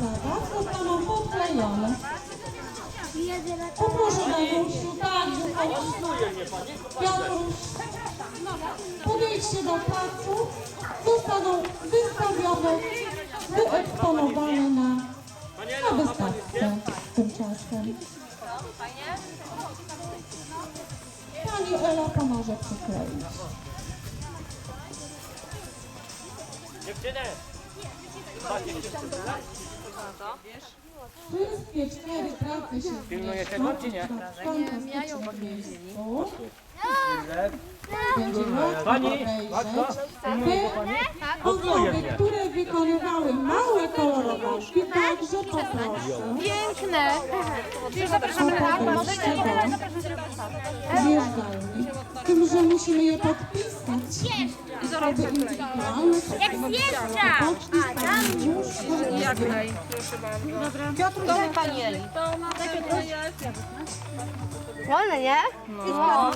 zaraz zostaną podklejone. Poproszę Danusiu, tak, Piotruś, podejdźcie do placu, zostaną wystawione, wyeksponowane na, na wystawce tymczasem. Pani Ela pomoże przykleić. Wszystkie cztery prace się Pilnuje tego, czy nie? W fantastycznym miejscu. Będzie łatwo Pani, Te osoby, które wykonywały małe kolorowanki, także poproszę. Piękne. Zapraszamy na Zjeżdżalni. Tym, że musimy je podpisać. Osoby indywidualne, Jak zjeżdża. Naj, proszę bardzo. Dobra. To pani Eli. Wolne, nie? No.